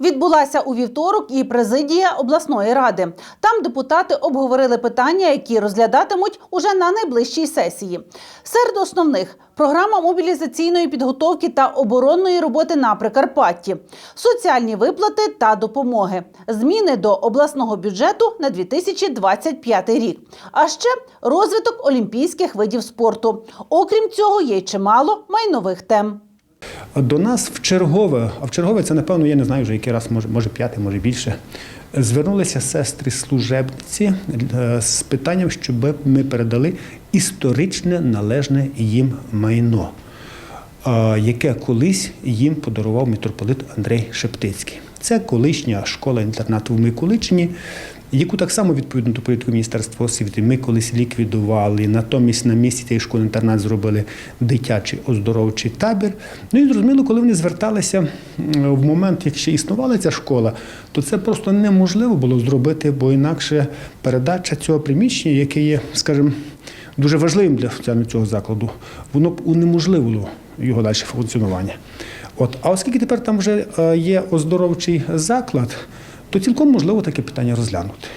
Відбулася у вівторок і президія обласної ради. Там депутати обговорили питання, які розглядатимуть уже на найближчій сесії. Серед основних програма мобілізаційної підготовки та оборонної роботи на Прикарпатті, соціальні виплати та допомоги, зміни до обласного бюджету на 2025 рік, а ще розвиток олімпійських видів спорту. Окрім цього, є чимало майнових тем. До нас в чергове, а в чергове це, напевно, я не знаю вже який раз, може, може п'ятий, може більше. Звернулися сестри служебниці е, з питанням, щоб ми передали історичне належне їм майно, е, яке колись їм подарував митрополит Андрей Шептицький. Це колишня школа-інтернат в Миколичині, яку так само відповідно до політики Міністерства освіти ми колись ліквідували. Натомість на місці цієї школи-інтернат зробили дитячий оздоровчий табір. Ну і зрозуміло, коли вони зверталися в момент, як ще існувала ця школа, то це просто неможливо було зробити, бо інакше передача цього приміщення, яке є, скажімо, дуже важливим для цього закладу, воно б унеможливило його далі функціонування. От, а оскільки тепер там вже е, є оздоровчий заклад, то цілком можливо таке питання розглянути.